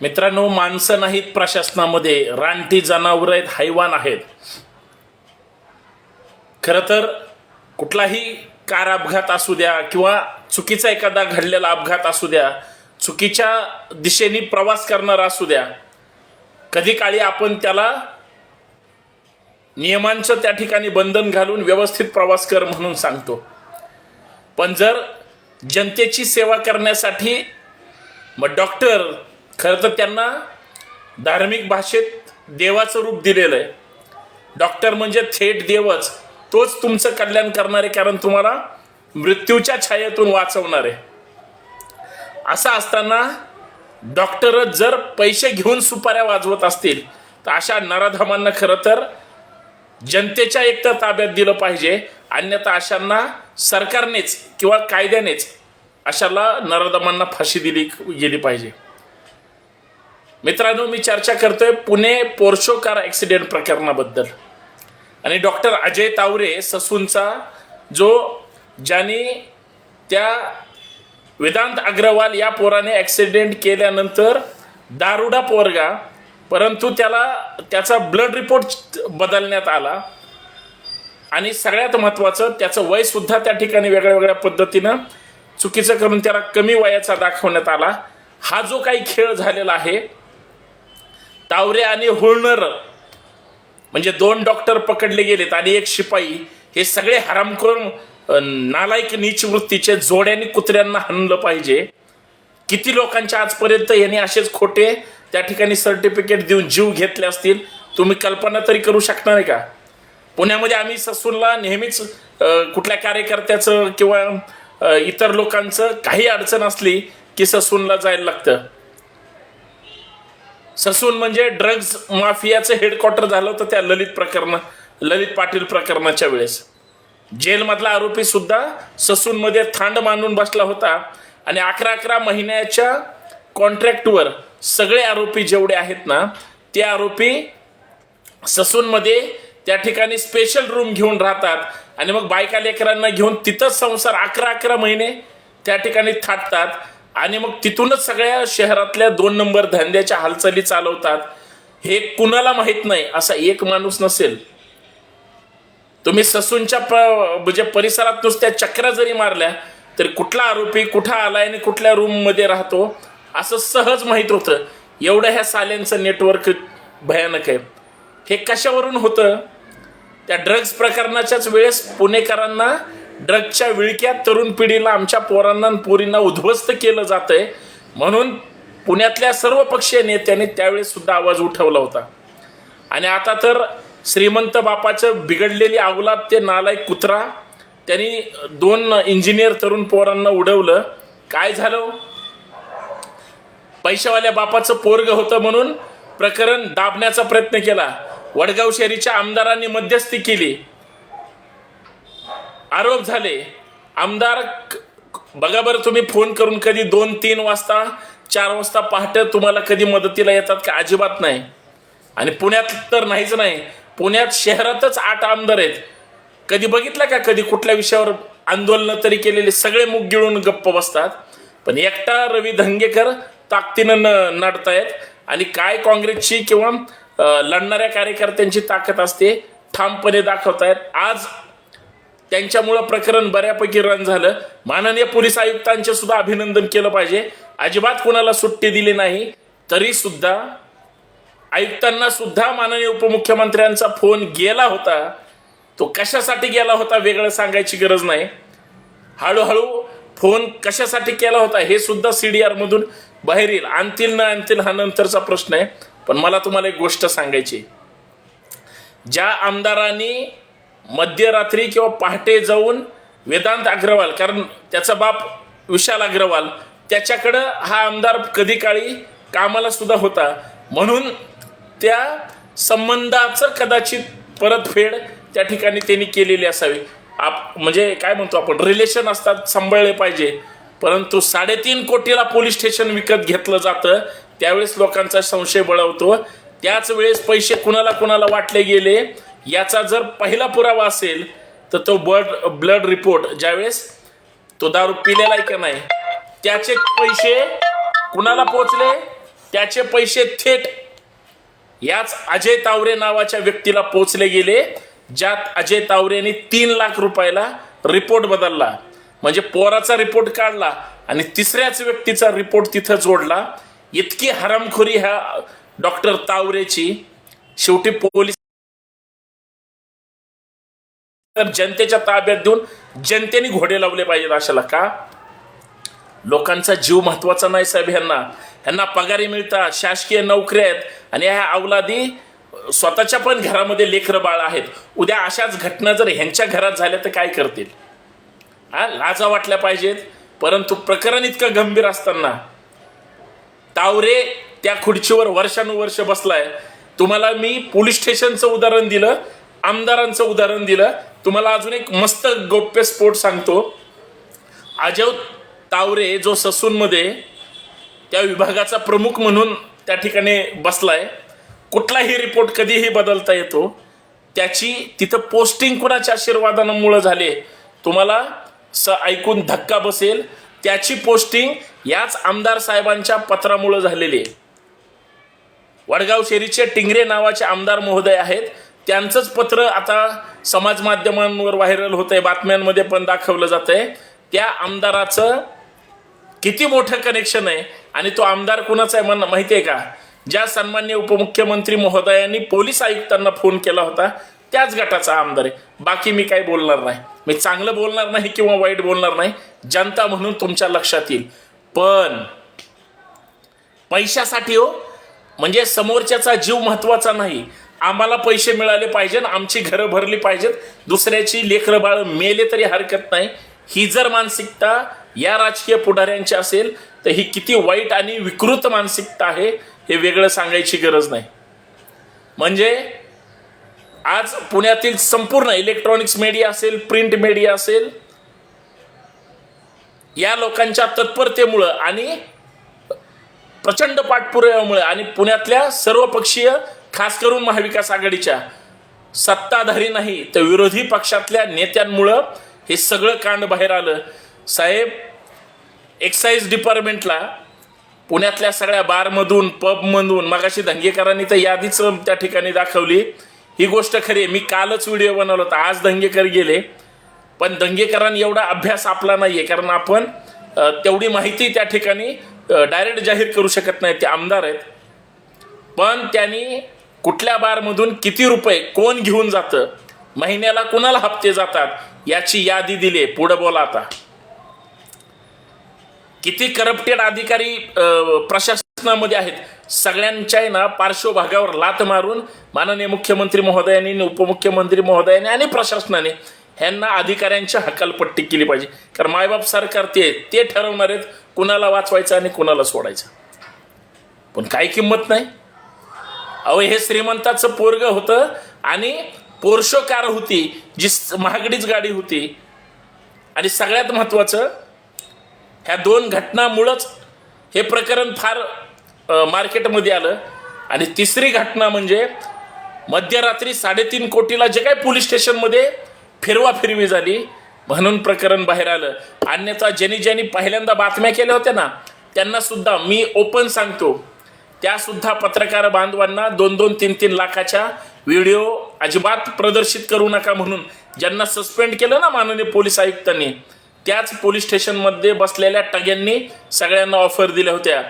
मित्रांनो माणसं नाहीत प्रशासनामध्ये. रानटी जनावरं आहेत हैवान आहेत. खरं तर कुठलाही कार अपघात असू द्या किंवा चुकीचा एखादा घडलेला अपघात असू द्या चुकीच्या दिशेने प्रवास करणारा असू द्या कधी काळी आपण त्याला नियमांचं त्या ठिकाणी बंधन घालून व्यवस्थित प्रवास कर म्हणून सांगतो. पण जर जनतेची सेवा करण्यासाठी मग डॉक्टर खरं तर त्यांना धार्मिक भाषेत देवाचं रूप दिलेलं आहे. डॉक्टर म्हणजे थेट देवच. तोच तुमचं कल्याण करणार आहे कारण तुम्हाला मृत्यूच्या छायेतून वाचवणार. आहे असं असताना डॉक्टर जर पैसे घेऊन सुपाऱ्या वाजवत असतील तर अशा नराधमांना खरं तर जनतेच्या एकतर ताब्यात दिलं पाहिजे. अन्यथा अशांना सरकारनेच किंवा कायद्यानेच अशाला नराधमांना फाशी दिली गेली पाहिजे. मित्रांनो मी चर्चा करतोय पुणे पोर्शो कार ॲक्सिडेंट प्रकरणाबद्दल. आणि डॉक्टर अजय तावरे ससूनचा जो ज्याने त्या वेदांत अग्रवाल या पोराने ॲक्सिडेंट केल्यानंतर दारुडा पोरगा परंतु त्याला त्याचा ब्लड रिपोर्ट बदलण्यात आला. आणि सगळ्यात महत्त्वाचं त्याचं वयसुद्धा त्या ठिकाणी वेगळ्या वेगळ्या पद्धतीनं चुकीचं करून त्याला कमी वयाचा दाखवण्यात आला. हा जो काही खेळ झालेला आहे तावरे आणि हुळणर म्हणजे दोन डॉक्टर पकडले गेलेत आणि एक शिपाई. हे सगळे हरामखोर नालायक नीच वृत्तीचे जोड्याने कुत्र्यांना हणलं पाहिजे. किती लोकांच्या आजपर्यंत यांनी असेच खोटे त्या ठिकाणी सर्टिफिकेट देऊन जीव घेतले असतील तुम्ही कल्पना तरी करू शकणार आहे का? पुण्यामध्ये आम्ही ससूनला नेहमीच कुठल्या कार्यकर्त्याचं किंवा इतर लोकांचं काही अडचण असली की ससूनला जायला लागतं. ससून म्हणजे ड्रग्ज माफियाचं हेडक्वार्टर झालं होतं त्या ललित प्रकरण ललित पाटील प्रकरणाच्या वेळेस. जेलमधला आरोपी सुद्धा ससूनमध्ये थांड मानून बसला होता आणि अकरा अकरा महिन्याच्या कॉन्ट्रॅक्टवर सगळे आरोपी जेवढे आहेत ना ते आरोपी ससूनमध्ये त्या ठिकाणी स्पेशल रूम घेऊन राहतात आणि मग बायका लेकरांना घेऊन तिथंच संसार अकरा अकरा महिने त्या ठिकाणी थाटतात. आणि मग तिथूनच सगळ्या शहरातल्या दोन नंबर धंद्याच्या हालचाली चालवतात. हे कुणाला माहीत नाही असा एक माणूस नसेल. तुम्ही ससूनच्या म्हणजे परिसरात नुसत्या चक्रा जरी मारल्या तरी कुठला आरोपी कुठं आलाय आणि कुठल्या रूममध्ये राहतो असं सहज माहीत होतं. एवढं ह्या साल्यांचं नेटवर्क भयानक आहे. हे कशावरून होतं? त्या ड्रग्ज प्रकरणाच्याच वेळेस पुणेकरांना ड्रगच्या विळक्यात तरुण पिढीला आमच्या पोरांना पोरींना उद्ध्वस्त केलं जातंय. म्हणून पुण्यातल्या सर्व पक्षीय नेत्यांनी त्यावेळेस सुद्धा आवाज उठवला होता. आणि आता तर श्रीमंत बापाचं बिघडलेली अवलाद ते नालायक कुत्रा त्यांनी दोन इंजिनियर तरुण पोरांना उडवलं. काय झालं? पैशावाल्या बापाचं पोरग होतं म्हणून प्रकरण दाबण्याचा प्रयत्न केला. वडगाव शहरीच्या आमदारांनी मध्यस्थी केली. आरोप झाले. आमदार बघा बरं तुम्ही फोन करून कधी दोन तीन वाजता चार वाजता पहाटे तुम्हाला कधी मदतीला येतात का? अजिबात नाही. आणि पुण्यात तर नाहीच नाही. पुण्यात शहरातच आठ आमदार आहेत. कधी बघितलं का? कधी कुठल्या विषयावर आंदोलनं तरी केलेले सगळे मुख गिळून गप्प बसतात. पण एकटा रवी धंगेकर ताकदीनं न नडतायत. आणि काय काँग्रेसची किंवा लढणाऱ्या कार्यकर्त्यांची ताकद असते ठामपणे दाखवतायत. आज त्यांच्यामुळं प्रकरण बऱ्यापैकी रन झालं. माननीय पोलीस आयुक्तांचे सुद्धा अभिनंदन केलं पाहिजे. अजिबात कुणाला सुट्टी दिली नाही तरी सुद्धा आयुक्तांना सुद्धा माननीय उपमुख्यमंत्र्यांचा फोन गेला होता. तो कशासाठी गेला होता वेगळं सांगायची गरज नाही. हळूहळू फोन कशासाठी केला होता हे सुद्धा सी डी आरमधून बाहेर येईल. आणतील ना आणतील हा नंतरचा प्रश्न आहे. पण मला तुम्हाला एक गोष्ट सांगायची ज्या आमदारांनी मध्यरात्री किंवा पहाटे जाऊन वेदांत अग्रवाल कारण त्याचा बाप विशाल अग्रवाल त्याच्याकडं हा आमदार कधी काळी कामाला सुद्धा होता. म्हणून त्या संबंधाचं कदाचित परतफेड त्या ठिकाणी त्यांनी केलेली असावी. आप म्हणजे काय म्हणतो आपण रिलेशन असतात सांभाळले पाहिजे. परंतु साडेतीन कोटीला पोलीस स्टेशन विकत घेतलं जातं त्यावेळेस लोकांचा संशय बळवतो. त्याच वेळेस पैसे कुणाला कुणाला वाटले गेले? याचा जर पहिला पुरावा असेल तर तो ब्लड ब्लड रिपोर्ट ज्यावेळेस तो दारू पिलेला आहे का नाही त्याचे पैसे कुणाला पोचले त्याचे पैसे थेट याच अजय तावरे नावाच्या व्यक्तीला पोचले गेले ज्यात अजय तावरेने तीन लाख रुपयाला रिपोर्ट बदलला. म्हणजे पोराचा रिपोर्ट काढला आणि तिसऱ्याच व्यक्तीचा रिपोर्ट तिथं जोडला. इतकी हरामखोरी ह्या डॉक्टर तावरेची. शेवटी पोलीस तर जनतेच्या ताब्यात देऊन जनतेने घोडे लावले पाहिजेत अशाला. का? लोकांचा जीव महत्त्वाचा नाही साहेब ह्यांना. ह्यांना पगारी मिळतात शासकीय नोकऱ्या आहेत आणि ह्या अवलादी स्वतःच्या पण घरामध्ये लेकरं बाळ आहेत. उद्या अशाच घटना जर ह्यांच्या घरात झाल्या तर काय करतील? हा? लाजा वाटल्या पाहिजेत. परंतु प्रकरण इतकं गंभीर असताना तावरे त्या खुर्चीवर वर्षानुवर्ष बसलाय. तुम्हाला मी पोलीस स्टेशनचं उदाहरण दिलं. आमदारांचं उदाहरण दिलं. तुम्हाला अजून एक मस्त गौप्य स्फोट सांगतो. अजय तावरे जो ससूनमध्ये त्या विभागाचा प्रमुख म्हणून त्या ठिकाणी बसलाय. कुठलाही रिपोर्ट कधीही बदलता येतो. त्याची तिथं पोस्टिंग कुणाच्या आशीर्वादामुळं झाले? तुम्हाला स ऐकून धक्का बसेल. त्याची पोस्टिंग याच आमदार साहेबांच्या पत्रामुळं झालेली आहे. वडगाव शेरीचे टिंगरे नावाचे आमदार महोदय आहेत. त्यांचंच पत्र आता समाज माध्यमांवर व्हायरल होत आहे बातम्यांमध्ये पण दाखवलं जात आहे त्या आमदाराचं किती मोठं कनेक्शन आहे आणि तो आमदार कुणाचा आहे मला माहिती आहे का? ज्या सन्मान्य उपमुख्यमंत्री महोदयांनी पोलीस आयुक्तांना फोन केला होता त्याच गटाचा आमदार आहे. बाकी मी काय बोलणार नाही. मी चांगलं बोलणार नाही किंवा वाईट बोलणार नाही. जनता म्हणून तुमच्या लक्षात येईल. पण पैशासाठी हो म्हणजे समोरच्याचा जीव महत्त्वाचा नाही. आम्हाला पैसे मिळाले पाहिजे आमची घरं भरली पाहिजेत दुसऱ्याची लेकरं बाळ मेले तरी हरकत नाही. ही जर मानसिकता या राजकीय पुढाऱ्यांची असेल तर ही किती वाईट आणि विकृत मानसिकता आहे हे वेगळं सांगायची गरज नाही. म्हणजे आज पुण्यातील संपूर्ण इलेक्ट्रॉनिक्स मीडिया असेल प्रिंट मीडिया असेल या लोकांच्या तत्परतेमुळं आणि प्रचंड पाठपुराव्यामुळे आणि पुण्यातल्या सर्वपक्षीय खास करून महाविकास आघाडीच्या सत्ताधारी नाही तर विरोधी पक्षातल्या नेत्यांमुळं हे सगळं कांड बाहेर आलं. साहेब एक्साईज डिपार्टमेंटला पुण्यातल्या सगळ्या बारमधून पबमधून मगाशी दंगेकरांनी तर यादीच त्या ठिकाणी दाखवली. ही गोष्ट खरी आहे. मी कालच व्हिडिओ बनवला होता. आज दंगेकर गेले. पण दंगेकरांनी एवढा अभ्यास आपला नाही आहे कारण आपण तेवढी माहिती त्या ठिकाणी डायरेक्ट जाहीर करू शकत नाही. ते आमदार आहेत. पण त्यांनी कुठल्या बारमधून किती रुपये कोण घेऊन जातं महिन्याला कुणाला हप्ते जातात याची यादी दिली आहे. पुढं बोला आता. किती करप्टेड अधिकारी प्रशासनामध्ये आहेत. सगळ्यांच्या ना पार्श्वभागावर लात मारून माननीय मुख्यमंत्री महोदयांनी उपमुख्यमंत्री महोदयांनी आणि प्रशासनाने ह्यांना अधिकाऱ्यांची हकालपट्टी केली पाहिजे. कारण मायबाप सरकार ते ते ठरवणार आहेत कुणाला वाचवायचं आणि कुणाला सोडायचं. पण काही किंमत नाही. अहो हे श्रीमंताचं पोरग होतं आणि पोर्शो कार होती जी स- महागडीच गाडी होती. आणि सगळ्यात महत्त्वाचं ह्या दोन घटनामुळंच हे प्रकरण फार मार्केटमध्ये आलं. आणि तिसरी घटना म्हणजे मध्यरात्री साडेतीन कोटीला जे काही पोलीस स्टेशनमध्ये फिरवा फिरवी झाली म्हणून प्रकरण बाहेर आलं. अन्यथा ज्यांनी ज्यांनी पहिल्यांदा बातम्या केल्या होत्या ना त्यांना सुद्धा मी ओपन सांगतो. त्यासुद्धा पत्रकार बांधवांना दोन दोन तीन तीन लाखाच्या व्हिडिओ अजिबात प्रदर्शित करू नका म्हणून ज्यांना सस्पेंड केलं ना माननीय पोलीस आयुक्तांनी त्याच पोलीस स्टेशनमध्ये बसलेल्या टग्यांनी सगळ्यांना ऑफर दिल्या होत्या.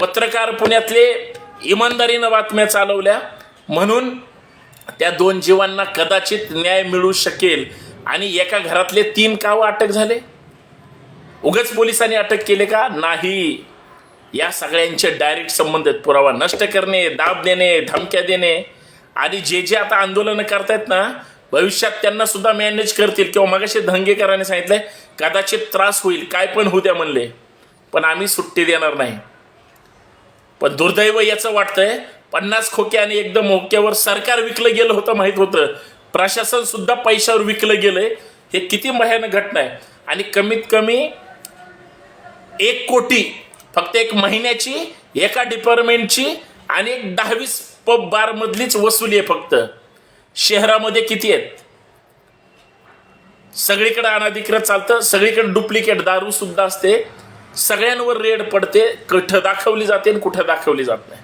पत्रकार पुण्यातले इमानदारीनं बातम्या चालवल्या म्हणून त्या दोन जीवांना कदाचित न्याय मिळू शकेल आणि एका घरातले तीन काव अटक झाले. उगच पोलिसांनी अटक केले का? नाही. या सगळ्यांचे डायरेक्ट संबंध आहेत. पुरावा नष्ट करणे दाब देणे धमक्या देणे. आणि जे जे आता आंदोलनं करतायत ना भविष्यात त्यांना सुद्धा मॅनेज करतील. किंवा मगाशी धंगेकरांनी सांगितलंय कदाचित त्रास होईल. काय पण होऊ द्या म्हणले. पण आम्ही सुट्टी देणार नाही. पण दुर्दैव याचं वाटतंय पन्नास खोके आणि एकदम ओक्यावर सरकार विकलं गेलं होतं माहीत होतं. प्रशासन सुद्धा पैशावर विकलं गेलंय. हे किती भयानक घटना आहे. आणि कमीत कमी एक कोटी फक्त एक महिन्याची एका डिपार्टमेंटची आणि एक दहावीस पब बार मधलीच वसुली आहे फक्त. शहरामध्ये किती आहेत? सगळीकडे अनाधिकृत चालतं सगळीकडे डुप्लिकेट दारू सुद्धा असते. सगळ्यांवर रेड पडते कुठं दाखवली जाते आणि कुठं दाखवली जात नाही.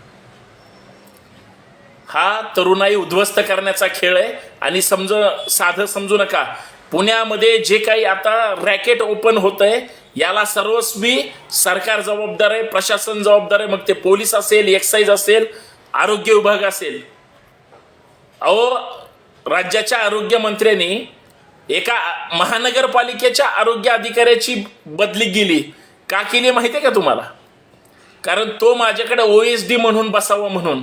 हा तरुणाई उद्ध्वस्त करण्याचा खेळ आहे. आणि समज साधं समजू नका. पुण्यामध्ये जे काही आता रॅकेट ओपन होत आहे याला सर्वस्वी सरकार जबाबदार आहे प्रशासन जबाबदार आहे मग ते पोलीस असेल एक्साईज असेल आरोग्य विभाग असेल. अहो राज्याच्या आरोग्य मंत्र्यांनी एका महानगरपालिकेच्या आरोग्य अधिकाऱ्याची बदली गेली का केली माहिती आहे का तुम्हाला? कारण तो माझ्याकडे ओ एस डी म्हणून बसावं म्हणून.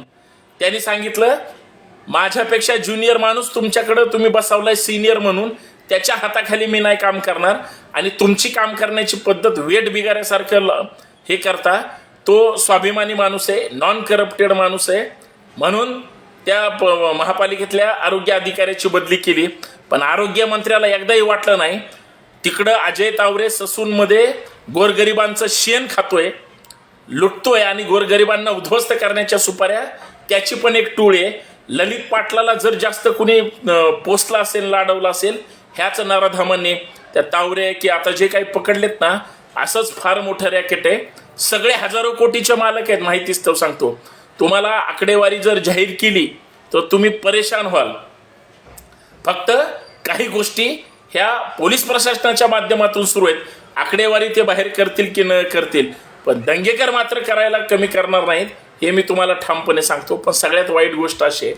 त्यांनी सांगितलं माझ्यापेक्षा ज्युनियर माणूस तुमच्याकडं तुम्ही बसावलाय सिनियर म्हणून त्याच्या हाताखाली मी नाही काम करणार आणि तुमची काम करण्याची पद्धत वेट बिगाऱ्यासारखं हे करता तो स्वाभिमानी माणूस आहे नॉन करप्टेड माणूस आहे. म्हणून त्या प- महापालिकेतल्या आरोग्य अधिकाऱ्याची बदली केली. पण आरोग्य मंत्र्याला एकदाही वाटलं नाही. तिकडं अजय तावरे ससूनमध्ये गोरगरिबांचं शेण खातोय लुटतोय आणि गोरगरिबांना उद्ध्वस्त करण्याच्या सुपाऱ्या त्याची पण एक टूळ आहे. ललित पाटलाला जर जास्त कुणी पोचला असेल लाडवला असेल ह्याच नराधामाने त्या तावरे की आता जे काही पकडलेत ना असंच फार मोठं रॅकेट आहे. सगळे हजारो कोटीचे मालक आहेत माहितीच तर सांगतो. तुम्हाला आकडेवारी जर जाहीर केली तर तुम्ही परेशान व्हाल. फक्त काही गोष्टी ह्या पोलीस प्रशासनाच्या माध्यमातून सुरू आहेत. आकडेवारी ते बाहेर करतील की न करतील. पण दंगेकर मात्र करायला कमी करणार नाहीत हे मी तुम्हाला ठामपणे सांगतो. पण सगळ्यात वाईट गोष्ट अशी आहे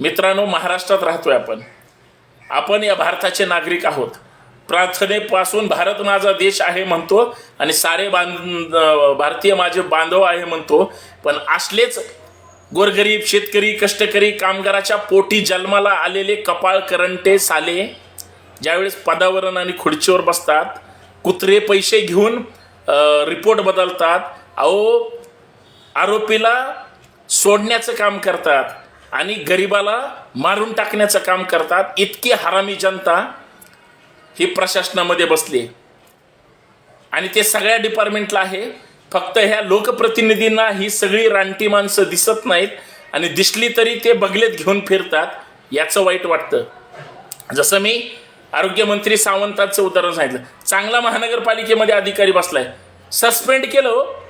मित्रांनो महाराष्ट्रात राहतोय आपण. आपण या भारताचे नागरिक आहोत. प्रार्थनेपासून भारत माझा देश आहे म्हणतो आणि सारे बांध भारतीय माझे बांधव आहे म्हणतो. पण असलेच गोरगरीब शेतकरी कष्टकरी कामगाराच्या पोटी जन्माला आलेले कपाळ करंटे साले ज्यावेळेस पदावरण आणि खुर्चीवर बसतात कुत्रे पैसे घेऊन रिपोर्ट बदलतात अहो आरोपीला सोडण्याचं काम करतात. आणि गरिबाला मारून टाकण्याचं काम करतात. इतकी हरामी जनता ही प्रशासनामध्ये बसली. आणि ते सगळ्या डिपार्टमेंटला आहे. फक्त ह्या लोकप्रतिनिधींना ही सगळी रानटी माणसं दिसत नाहीत. आणि दिसली तरी ते बगलेत घेऊन फिरतात याचं वाईट वाटतं. जसं मी आरोग्यमंत्री सावंताचं उदाहरण सांगितलं. चांगला महानगरपालिकेमध्ये अधिकारी बसलाय. सस्पेंड केलं हो.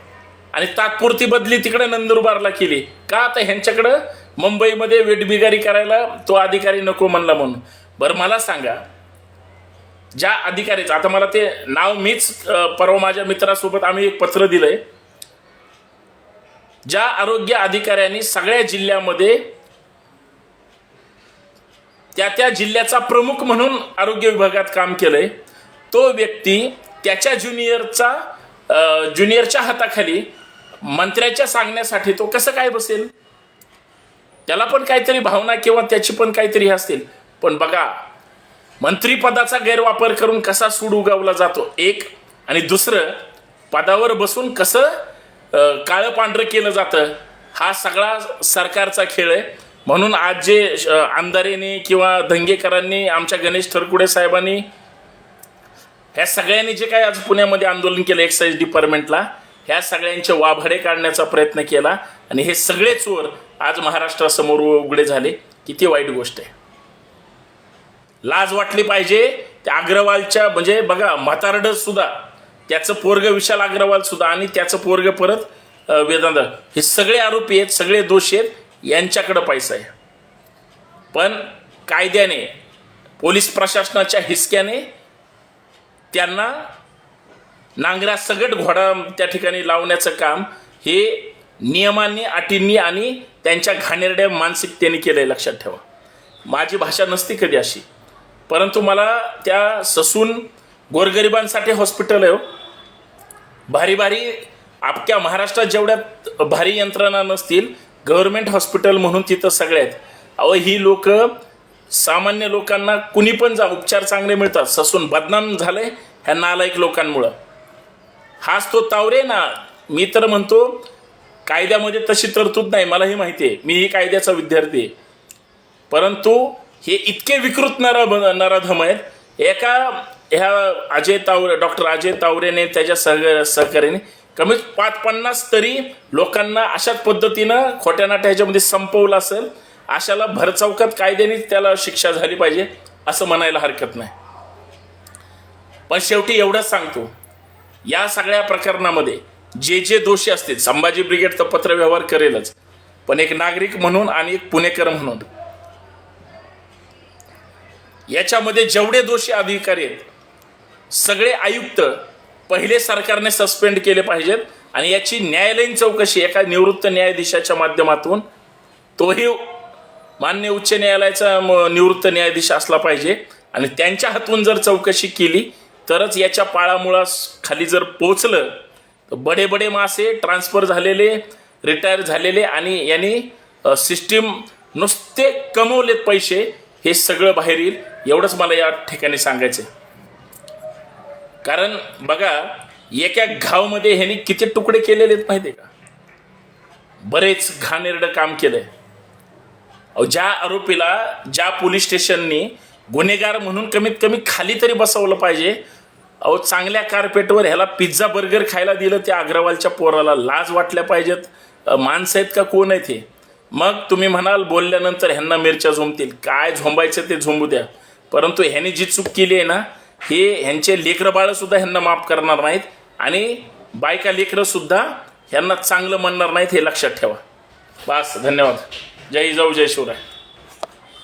आणि तात्पुरती बदली तिकडे नंदुरबारला केली. का आता ह्यांच्याकडं मुंबईमध्ये वेटबिगारी करायला तो अधिकारी नको म्हणला म्हणून. बरं मला सांगा ज्या अधिकारीचं आता मला ते नाव मीच परवा माझ्या मित्रासोबत आम्ही एक पत्र दिलंय. ज्या आरोग्य अधिकाऱ्यांनी सगळ्या जिल्ह्यामध्ये त्या त्या जिल्ह्याचा प्रमुख म्हणून आरोग्य विभागात काम केलंय तो व्यक्ती त्याच्या ज्युनियरचा ज्युनियरच्या हाताखाली मंत्र्याच्या सांगण्यासाठी तो कसं काय बसेल? त्याला पण काहीतरी भावना किंवा त्याची पण काहीतरी असतील. पण बघा मंत्रीपदाचा गैरवापर करून कसा सूड उगवला जातो? एक आणि दुसरं पदावर बसून कसं काळं पांढरं केलं जातं? हा सगळा सरकारचा खेळ आहे. म्हणून आज जे अं, आमदारीने किंवा दंगेकरांनी आमच्या गणेश थरकुडे साहेबांनी ह्या सगळ्यांनी जे काही आज पुण्यामध्ये आंदोलन केलं एक्साईज डिपार्टमेंटला ह्या सगळ्यांचे वाभाडे काढण्याचा प्रयत्न केला. आणि हे सगळे चोर आज महाराष्ट्रासमोर उघडे झाले. किती वाईट गोष्ट आहे. लाज वाटली पाहिजे त्या अग्रवालच्या म्हणजे बघा म्हातारड सुद्धा त्याचं पोरग विशाल अग्रवाल सुद्धा आणि त्याचं पोरग परत वेदांत हे सगळे आरोपी आहेत सगळे दोषी आहेत यांच्याकडं पैसा आहे. पण कायद्याने पोलीस प्रशासनाच्या हिसक्याने त्यांना नांगरा सगट घोडा त्या ठिकाणी लावण्याचं काम हे नियमांनी अटींनी आणि त्यांच्या घाणेरड्या मानसिकतेने केलं आहे लक्षात ठेवा. माझी भाषा नसती कधी अशी. परंतु मला त्या ससून गोरगरिबांसाठी हॉस्पिटल आहे हो. भारी भारी आपक्या महाराष्ट्रात जेवढ्या भारी यंत्रणा नसतील गव्हर्मेंट हॉस्पिटल म्हणून तिथं सगळे आहेत. अहो ही लोक सामान्य लोकांना कुणी पण जा उपचार चांगले मिळतात. ससून बदनाम झाले ह्या नालायक लोकांमुळं. हाच तो तावरे ना. मी तर म्हणतो कायद्यामध्ये तशी तरतूद नाही मलाही माहिती आहे. मीही कायद्याचा विद्यार्थी आहे. परंतु हे इतके विकृत नर नराधम आहेत. एका ह्या अजय तावरे डॉक्टर अजय तावरेने त्याच्या सह सहकार्याने कमीत पाच पन्नास तरी लोकांना अशाच पद्धतीनं खोट्या नाट्या ह्याच्यामध्ये संपवलं असेल अशाला भरचौकात कायद्याने त्याला शिक्षा झाली पाहिजे असं म्हणायला हरकत नाही. पण शेवटी एवढंच सांगतो या सगळ्या प्रकरणामध्ये जे जे दोषी असतील संभाजी ब्रिगेड तर पत्रव्यवहार करेलच. पण एक नागरिक म्हणून आणि एक पुणेकर म्हणून. याच्यामध्ये जेवढे दोषी अधिकारी आहेत सगळे आयुक्त पहिले सरकारने सस्पेंड केले पाहिजेत आणि याची न्यायालयीन चौकशी एका निवृत्त न्यायाधीशाच्या माध्यमातून तोही मान्य उच्च न्यायालयाचा निवृत्त न्यायाधीश असला पाहिजे. आणि त्यांच्या हातून जर चौकशी केली तरच याच्या पाळामुळा खाली जर पोचलं बडे बडे मासे ट्रान्सफर झालेले रिटायर झालेले आणि यांनी सिस्टीम नुसते कमवलेत पैसे हे सगळं बाहेर येईल एवढंच मला या ठिकाणी सांगायचं कारण बघा एका घावमध्ये ह्यांनी किती तुकडे केलेले आहेत माहिती का? बरेच घाणेरडं काम केलंय. ज्या आरोपीला ज्या पोलीस स्टेशननी गुन्हेगार म्हणून कमीत कमी खाली तरी बसवलं पाहिजे अहो चांगल्या कार्पेटवर ह्याला पिझ्झा बर्गर खायला दिलं त्या अग्रवालच्या पोराला. लाज वाटल्या पाहिजेत. माणसं आहेत का? कोण आहेत हे? मग तुम्ही म्हणाल बोलल्यानंतर ह्यांना मिरच्या झोंबतील. काय झोंबायचं ते झोंबू द्या. परंतु ह्यांनी जी चूक केली आहे ना हे ह्यांचे लेकरंबाळंसुद्धा ह्यांना माफ करणार नाहीत आणि बायका लेकरंसुद्धा ह्यांना चांगलं म्हणणार नाहीत हे लक्षात ठेवा. बास धन्यवाद. जय जाऊ जय शिवराय.